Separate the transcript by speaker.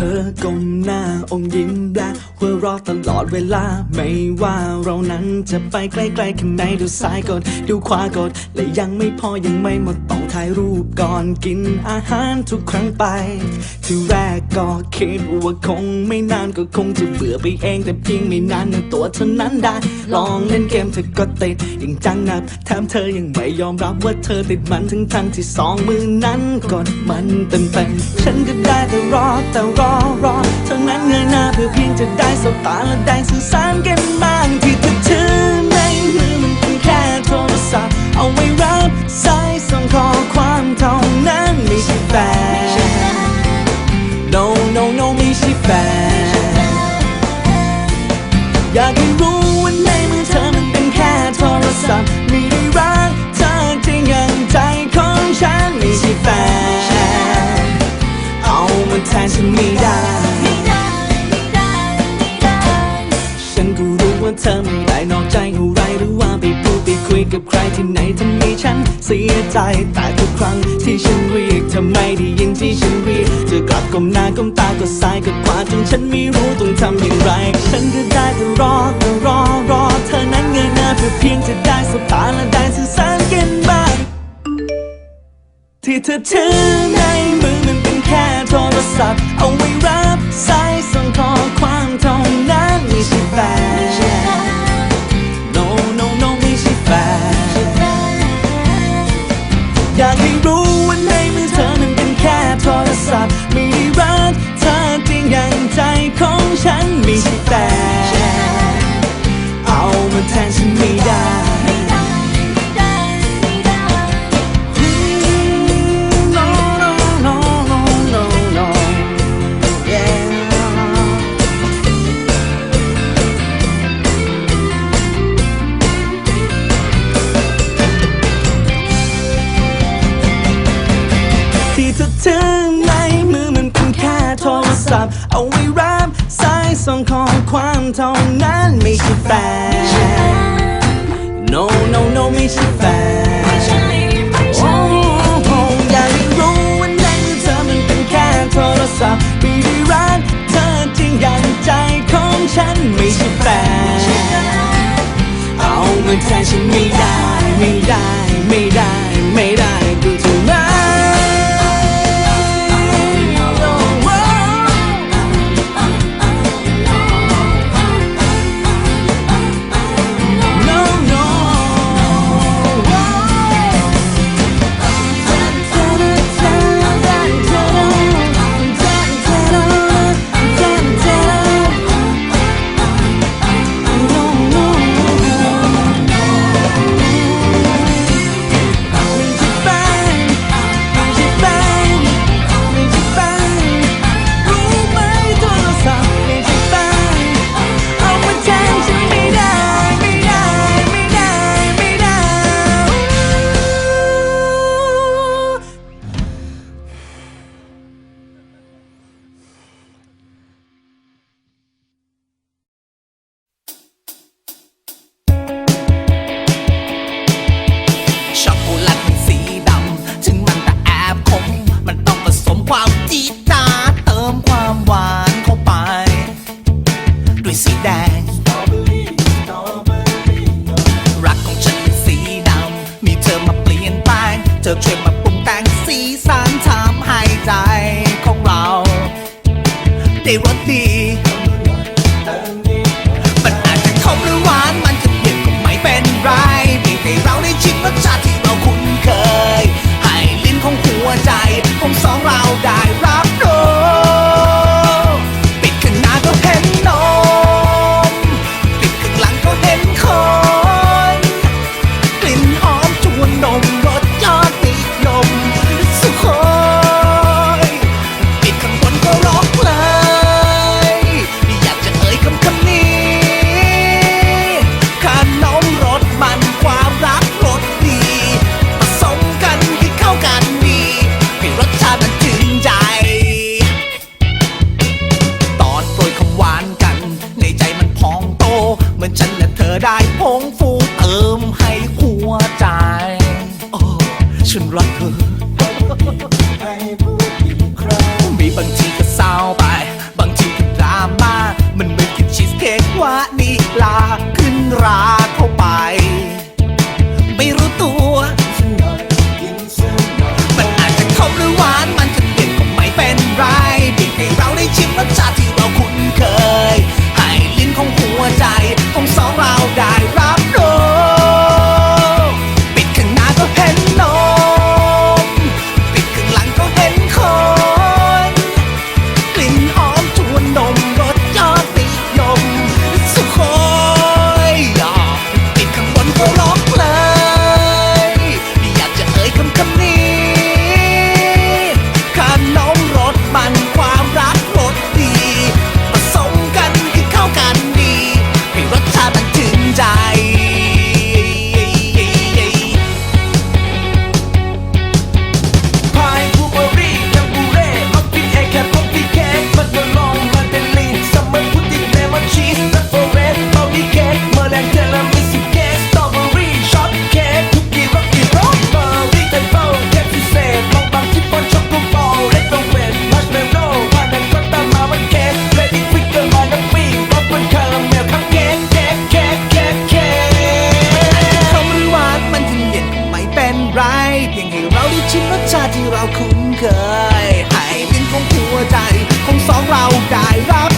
Speaker 1: ธอ
Speaker 2: ก้มหน้าอมยิ้มและหัวเราะตลอดเวลา ไม่ว่าเรานั้นจะไปใกล้ๆแค่ไหนดูซ้ายกดดูขวากดและยังไม่พอยังไม่หมดต้องถ่ายรูปก่อนกินอาหารทุกครั้งไป ที่แรกก็คิดว่าคงไม่นานก็คงจะเบื่อไปเองแต่เพียงไม่นานนะตัวเท่านั้นได้ ลองเล่นเกมเธอก็ติดอย่างจังนับแถมเธอยังไม่ยอมรับว่าเธอติดมันทั้งทั้งที่สองมือนั้นกดมันเต็มเต็มๆฉันก็ได้แต่รอแต่รอรอเท่านั้นเงยหน้าเพื่อเพียงจะได้สบตาและได้สื่อสารกันบ้างที่เธอถือในมือมันเป็นแค่โทรศัพท์ เอาไว้รับสายส่งข้อความเท่านั้นไม่ใช่แฟน no no no ไม่ใช่แฟนอยากให้รู้ ก้มหน้าก้มตาก็ซ้ายก็ขวาจนฉันไม่รู้ต้องทำอย่างไร ฉันก็ได้แต่รอแต่รอรอเธอนั้นเงยหน้าเพื่อเพียงจะได้สบตาและได้สื่อสารกันบ้างที่เธอถือในมือมันเป็นแค่โทรศัพท์ เอาไว้รับสายส่งข้อความเท่านั้นไม่ใช่แฟน no no no ไม่ใช่แฟนอยากให้รู้ ใจของฉันไม่ใช่แฟนเอามาแทนฉันไม่ได้ ต้องของความเท่านั้นไม่ใช่แฟน no no no ไม่ใช่แฟนโอ้อยากให้รู้วันนั้นเธอมันเป็นแค่โทรศัพท์ไม่ได้รักเธอจริงย่าใจของฉันไม่ใช่แฟนเอามาแทนฉันไม่ได้ไม่ได้ไม่ได้
Speaker 3: ว่านี้ลาขึ้นราเข้าไป เราคุ้นเคยให้ยิ้นของหัวใจของสองเราได้รับ